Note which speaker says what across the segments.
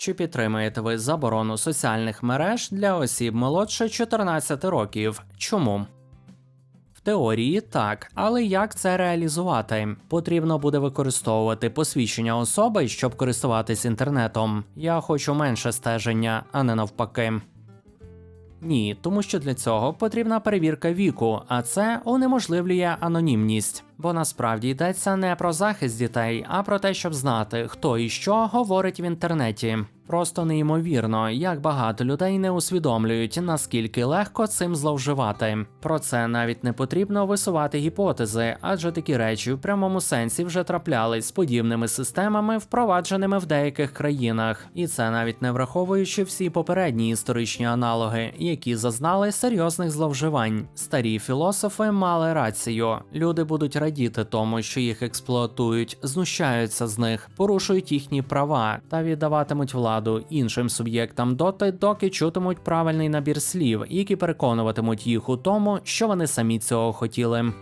Speaker 1: Чи підтримуєте ви заборону соціальних мереж для осіб молодше 14 років? Чому? В теорії так, але як це реалізувати? Потрібно буде використовувати посвідчення особи, щоб користуватись інтернетом. Я хочу менше стеження, а не навпаки. Ні, тому що для цього потрібна перевірка віку, а це унеможливлює анонімність. Бо насправді йдеться не про захист дітей, а про те, щоб знати, хто і що говорить в інтернеті. Просто неймовірно, як багато людей не усвідомлюють, наскільки легко цим зловживати. Про це навіть не потрібно висувати гіпотези, адже такі речі в прямому сенсі вже траплялись з подібними системами, впровадженими в деяких країнах, і це навіть не враховуючи всі попередні історичні аналоги, які зазнали серйозних зловживань. Старі філософи мали рацію. Люди будуть радіти тому, що їх експлуатують, знущаються з них, порушують їхні права та віддаватимуть владу іншим суб'єктам доти, доки чутимуть правильний набір слів, які переконуватимуть їх у тому, що вони самі цього хотіли.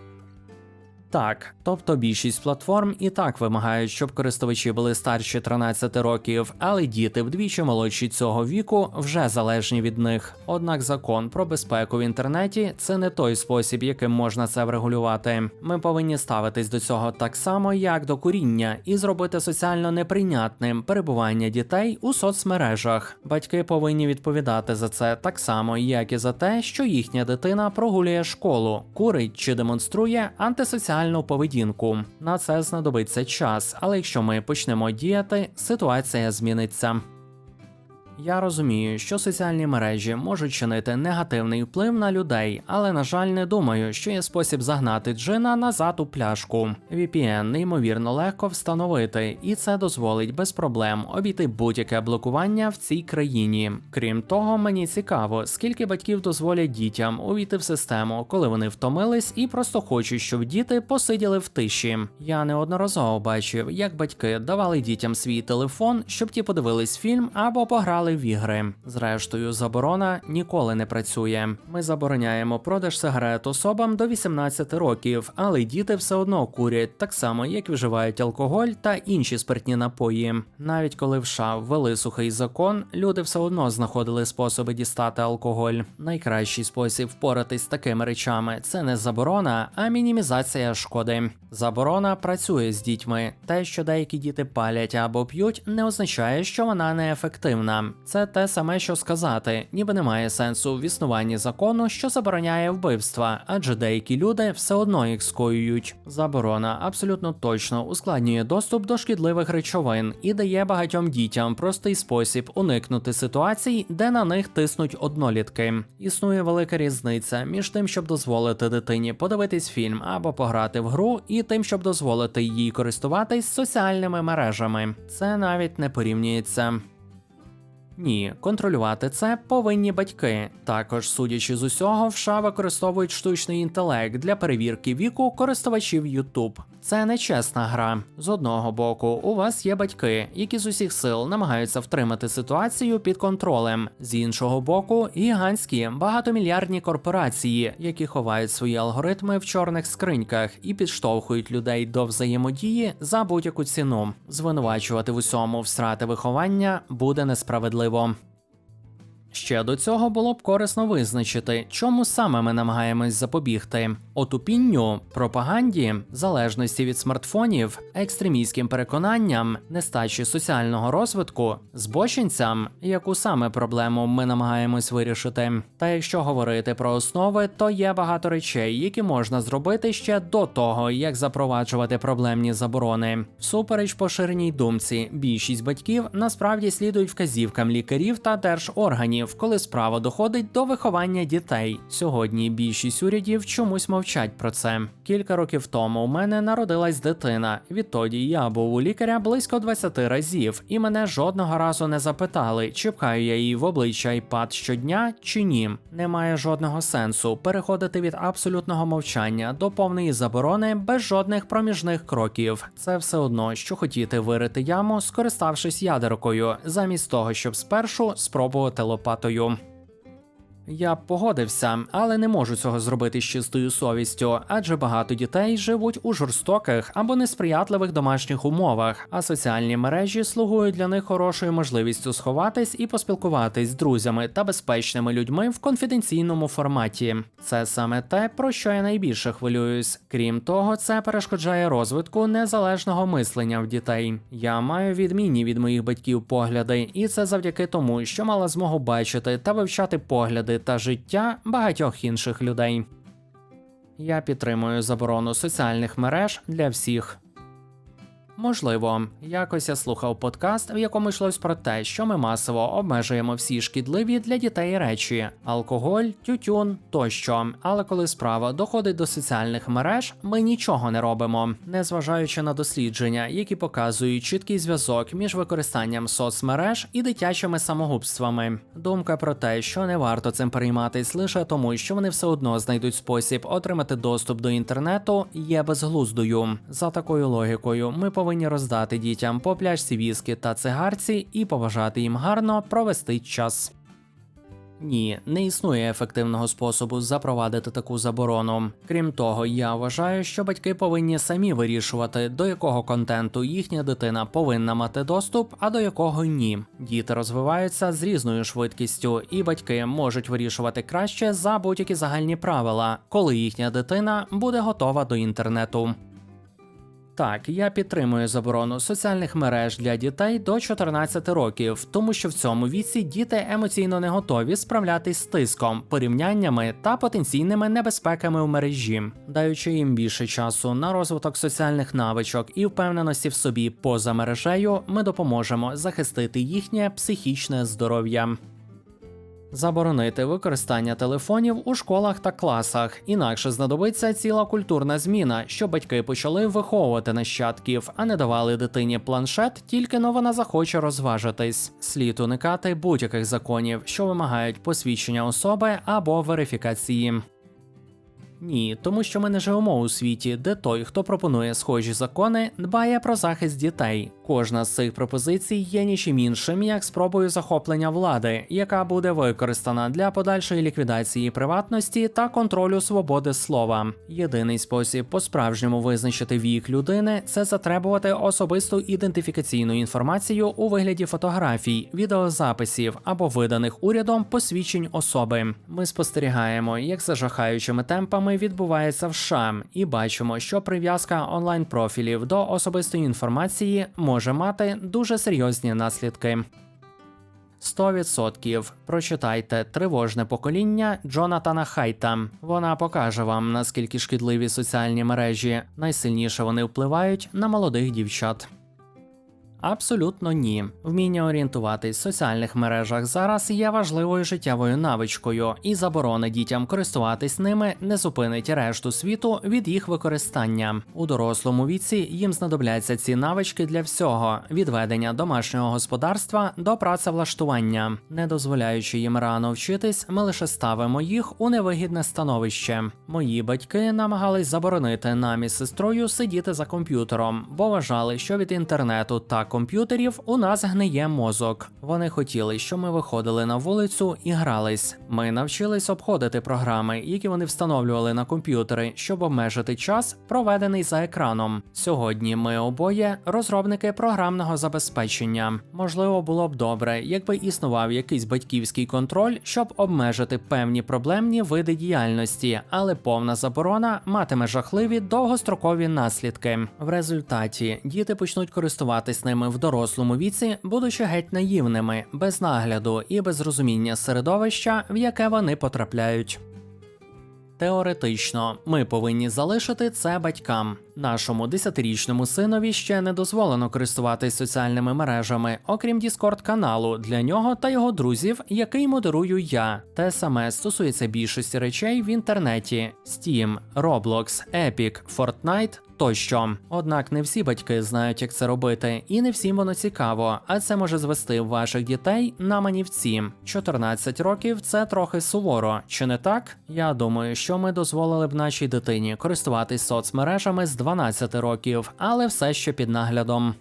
Speaker 1: Так, тобто більшість платформ і так вимагають, щоб користувачі були старші 13 років, але діти вдвічі молодші цього віку вже залежні від них. Однак закон про безпеку в інтернеті це не той спосіб, яким можна це врегулювати. Ми повинні ставитись до цього так само, як до куріння, і зробити соціально неприйнятним перебування дітей у соцмережах. Батьки повинні відповідати за це так само, як і за те, що їхня дитина прогулює школу, курить чи демонструє антисоціальну поведінку. На це знадобиться час, але якщо ми почнемо діяти, ситуація зміниться. Я розумію, що соціальні мережі можуть чинити негативний вплив на людей, але на жаль, не думаю, що є спосіб загнати джина назад у пляшку. VPN неймовірно легко встановити, і це дозволить без проблем обійти будь-яке блокування в цій країні. Крім того, мені цікаво, скільки батьків дозволять дітям увійти в систему, коли вони втомились і просто хочуть, щоб діти посиділи в тиші. Я неодноразово бачив, як батьки давали дітям свій телефон, щоб ті подивились фільм або пограли в ігри. Зрештою, заборона ніколи не працює. Ми забороняємо продаж сигарет особам до 18 років, але діти все одно курять так само, як вживають алкоголь та інші спиртні напої. Навіть коли в США ввели сухий закон, люди все одно знаходили способи дістати алкоголь. Найкращий спосіб впоратись з такими речами це не заборона, а мінімізація шкоди. Заборона працює з дітьми. Те, що деякі діти палять або п'ють, не означає, що вона неефективна. Це те саме, що сказати, ніби немає сенсу в існуванні закону, що забороняє вбивства, адже деякі люди все одно їх скоюють. Заборона абсолютно точно ускладнює доступ до шкідливих речовин і дає багатьом дітям простий спосіб уникнути ситуацій, де на них тиснуть однолітки. Існує велика різниця між тим, щоб дозволити дитині подивитись фільм або пограти в гру, і тим, щоб дозволити їй користуватись соціальними мережами. Це навіть не порівнюється. Ні, контролювати це повинні батьки. Також, судячи з усього, в США використовують штучний інтелект для перевірки віку користувачів YouTube. Це нечесна гра. З одного боку, у вас є батьки, які з усіх сил намагаються втримати ситуацію під контролем. З іншого боку, гігантські багатомільярдні корпорації, які ховають свої алгоритми в чорних скриньках і підштовхують людей до взаємодії за будь-яку ціну. Звинувачувати в усьому всрати виховання буде несправедливо. Ще до цього було б корисно визначити, чому саме ми намагаємось запобігти: отупінню, пропаганді, залежності від смартфонів, екстремістським переконанням, нестачі соціального розвитку, збочинцям, яку саме проблему ми намагаємось вирішити. Та якщо говорити про основи, то є багато речей, які можна зробити ще до того, як запроваджувати проблемні заборони. Всупереч поширеній думці, більшість батьків насправді слідують вказівкам лікарів та держорганів коли справа доходить до виховання дітей. Сьогодні більшість урядів чомусь мовчать про це. Кілька років тому у мене народилась дитина. Відтоді я був у лікаря близько 20 разів, і мене жодного разу не запитали, чи пхаю я її в обличчя iPad щодня чи ні. Немає жодного сенсу переходити від абсолютного мовчання до повної заборони без жодних проміжних кроків. Це все одно, що хотіти вирити яму, скориставшись ядеркою, замість того, щоб спершу спробувати лопатою. Я б погодився, але не можу цього зробити з чистою совістю, адже багато дітей живуть у жорстоких або несприятливих домашніх умовах, а соціальні мережі слугують для них хорошою можливістю сховатись і поспілкуватись з друзями та безпечними людьми в конфіденційному форматі. Це саме те, про що я найбільше хвилююсь. Крім того, це перешкоджає розвитку незалежного мислення в дітей. Я маю відмінні від моїх батьків погляди, і це завдяки тому, що мала змогу бачити та вивчати погляди та життя багатьох інших людей. Я підтримую заборону соціальних мереж для всіх. Можливо, якось я слухав подкаст, в якому йшлось про те, що ми масово обмежуємо всі шкідливі для дітей речі: алкоголь, тютюн тощо. Але коли справа доходить до соціальних мереж, ми нічого не робимо, незважаючи на дослідження, які показують чіткий зв'язок між використанням соцмереж і дитячими самогубствами. Думка про те, що не варто цим перейматись лише тому, що вони все одно знайдуть спосіб отримати доступ до інтернету, є безглуздою. За такою логікою, ми повинні роздати дітям по пляшці віскі та цигарці і побажати їм гарно провести час. Ні, не існує ефективного способу запровадити таку заборону. Крім того, я вважаю, що батьки повинні самі вирішувати, до якого контенту їхня дитина повинна мати доступ, а до якого ні. Діти розвиваються з різною швидкістю, і батьки можуть вирішувати краще за будь-які загальні правила, коли їхня дитина буде готова до інтернету. Так, я підтримую заборону соціальних мереж для дітей до 14 років, тому що в цьому віці діти емоційно не готові справлятись з тиском, порівняннями та потенційними небезпеками у мережі, даючи їм більше часу на розвиток соціальних навичок і впевненості в собі поза мережею, ми допоможемо захистити їхнє психічне здоров'я. Заборонити використання телефонів у школах та класах, інакше знадобиться ціла культурна зміна, щоб батьки почали виховувати нащадків, а не давали дитині планшет, тільки но вона захоче розважитись. Слід уникати будь-яких законів, що вимагають посвідчення особи або верифікації. Ні, тому що ми не живемо у світі, де той, хто пропонує схожі закони, дбає про захист дітей. Кожна з цих пропозицій є нічим іншим, як спробою захоплення влади, яка буде використана для подальшої ліквідації приватності та контролю свободи слова. Єдиний спосіб по-справжньому визначити вік людини це затребувати особисту ідентифікаційну інформацію у вигляді фотографій, відеозаписів або виданих урядом посвідчень особи. Ми спостерігаємо, як за жахаючими темпами відбувається в США, і бачимо, що прив'язка онлайн профілів до особистої інформації може мати дуже серйозні наслідки. 100%. Прочитайте тривожне покоління Джонатана Хайта. Вона покаже вам наскільки шкідливі соціальні мережі найсильніше вони впливають на молодих дівчат. Абсолютно ні. Вміння орієнтуватись в соціальних мережах зараз є важливою життєвою навичкою, і заборони дітям користуватись ними не зупинить решту світу від їх використання. У дорослому віці їм знадобляться ці навички для всього: від ведення домашнього господарства до працевлаштування. Не дозволяючи їм рано вчитись, ми лише ставимо їх у невигідне становище. Мої батьки намагались заборонити нам із сестрою сидіти за комп'ютером, бо вважали, що від інтернету та комп'ютерів у нас гниє мозок. Вони хотіли, щоб ми виходили на вулицю і грались. Ми навчились обходити програми, які вони встановлювали на комп'ютери, щоб обмежити час, проведений за екраном. Сьогодні ми обоє розробники програмного забезпечення. Можливо, було б добре, якби існував якийсь батьківський контроль, щоб обмежити певні проблемні види діяльності, але повна заборона матиме жахливі довгострокові наслідки. В результаті діти почнуть користуватись ними в дорослому віці, будучи геть наївними, без нагляду і без розуміння середовища, в яке вони потрапляють. Теоретично, ми повинні залишити це батькам. Нашому десятирічному синові ще не дозволено користуватись соціальними мережами, окрім Discord каналу для нього та його друзів, який модерую я. Те саме стосується більшості речей в інтернеті: Steam, Roblox, Epic, Fortnite тощо. Однак не всі батьки знають, як це робити, і не всім воно цікаво, а це може звести ваших дітей на манівці. 14 років це трохи суворо, чи не так? Я думаю, що ми дозволили б нашій дитині користуватись соцмережами з 12 років, але все ще під наглядом.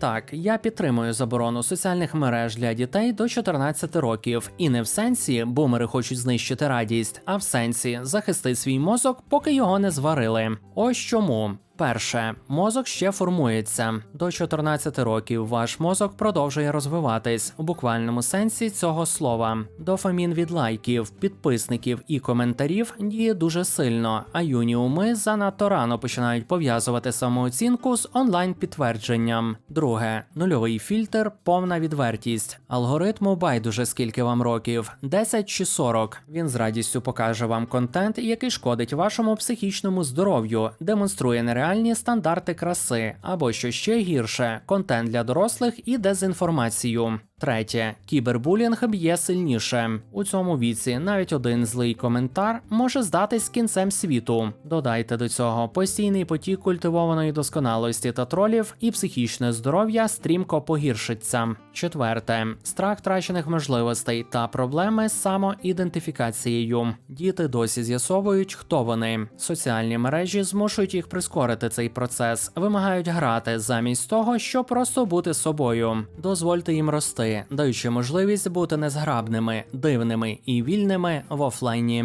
Speaker 1: Так, я підтримую заборону соціальних мереж для дітей до 14 років, і не в сенсі бумери хочуть знищити радість, а в сенсі захисти свій мозок, поки його не зварили. Ось чому. Перше, мозок ще формується. До 14 років ваш мозок продовжує розвиватись у буквальному сенсі цього слова. Дофамін від лайків, підписників і коментарів діє дуже сильно, а юні уми занадто рано починають пов'язувати самооцінку з онлайн підтвердженням. Друге, нульовий фільтр, повна відвертість. Алгоритму байдуже скільки вам років 10 чи 40. Він з радістю покаже вам контент, який шкодить вашому психічному здоров'ю, демонструє нереальні стандарти краси, або що ще гірше, контент для дорослих і дезінформацію. Третє, кібербулінг б'є сильніше. У цьому віці навіть один злий коментар може здатись кінцем світу. Додайте до цього постійний потік культивованої досконалості та тролів, і психічне здоров'я стрімко погіршиться. Четверте, страх втрачених можливостей та проблеми з самоідентифікацією. Діти досі з'ясовують, хто вони. Соціальні мережі змушують їх прискорити цей процес, вимагають грати замість того, щоб просто бути собою. Дозвольте їм рости, даючи можливість бути незграбними, дивними і вільними в офлайні.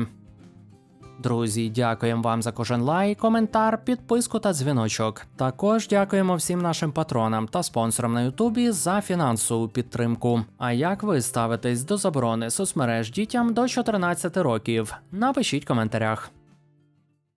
Speaker 1: Друзі, дякуємо вам за кожен лайк, коментар, підписку та дзвіночок. Також дякуємо всім нашим патронам та спонсорам на Ютубі за фінансову підтримку. А як ви ставитесь до заборони соцмереж дітям до 14 років? Напишіть в коментарях.